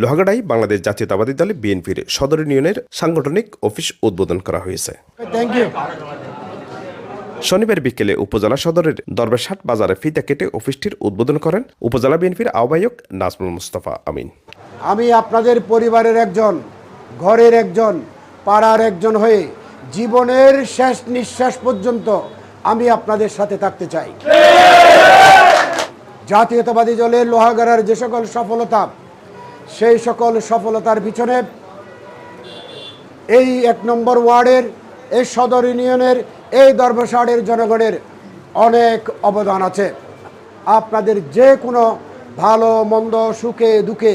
লোহাগাড়ায় বাংলাদেশ জাতীয়তাবাদী দলে বিএনপির সদর ইউনিয়নের সাংগঠনিক অফিস উদ্বোধন করা হয়েছে। থ্যাংক ইউ শনিবার বিকেলে উপজেলা সদরের দরবেশহাট বাজারে ফিতা কেটে অফিসটির উদ্বোধন করেন উপজেলা বিএনপির আহ্বায়ক নাজমুল মুস্তফা আমিন। আমি আপনাদের পরিবারের একজন ঘরের একজন পাড়ার একজন হয়ে জীবনের শেষ নিঃশ্বাস পর্যন্ত আমি আপনাদের সাথে থাকতে চাই। জাতীয়তাবাদী দলের লোহাগাড়ার যে সকল সফলতা সেই সকল সফলতার পিছনে এই এক নম্বর ওয়ার্ডের, এই সদর ইউনিয়নের, এই দরবসাড়ের জনগণের অনেক অবদান আছে। আপনাদের যে কোনো ভালো, মন্দ, সুখে, দুঃখে,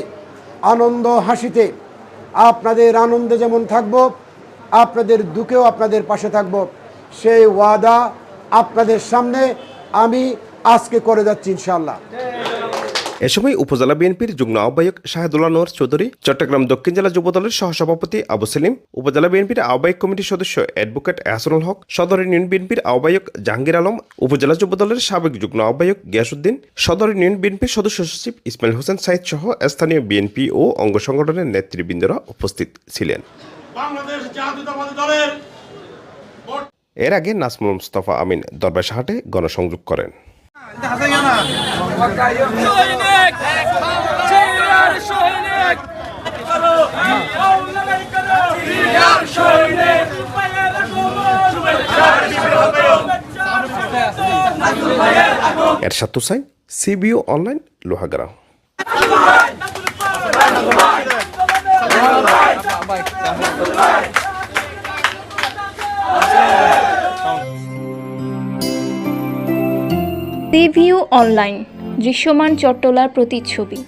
আনন্দ, হাসিতে আপনাদের আনন্দে যেমন থাকব, আপনাদের দুঃখেও আপনাদের পাশে থাকব। সেই ওয়াদা আপনাদের সামনে আমি আজকে করে যাচ্ছি ইনশাল্লাহ এ সময় উপজেলা বিএনপির যুগ্ম আহ্বায়ক শাহেদুল্লাহ নোয়ার চৌধুরী চট্টগ্রাম দক্ষিণ জেলা যুবদলের সহসভাপতি আবু সেলিম উপজেলা বিএনপির আহ্বায়ক কমিটির সদস্য অ্যাডভোকেট এহসানুল হক সদর ইউনিয়ন বিএনপির আহ্বায়ক জাহাঙ্গীর আলম উপজেলা যুবদলের সাবেক যুগ্ম আহ্বায়ক গিয়াসুদ্দিন সদর ইউনিয়ন বিএনপির সদস্য সচিব ইসমাইল হোসেন সাইদ সহ স্থানীয় বিএনপি ও অঙ্গ সংগঠনের নেতৃবৃন্দরা উপস্থিত ছিলেন। বাংলাদেশ জাতীয়তাবাদী দলের এর আগে নাসমুল মুস্তফা আমিন দরবার দরবেশহাটে গণসংযোগ করেন। সৈনিক জিয়ার সৈনিক। জিয়ার সৈনিক। এরশাদ হুসাইন সিবিও অনলাইন লোহাগাড়া রিভিউ অনলাইন। দৃশ্যমান চট্টলার প্রতিচ্ছবি।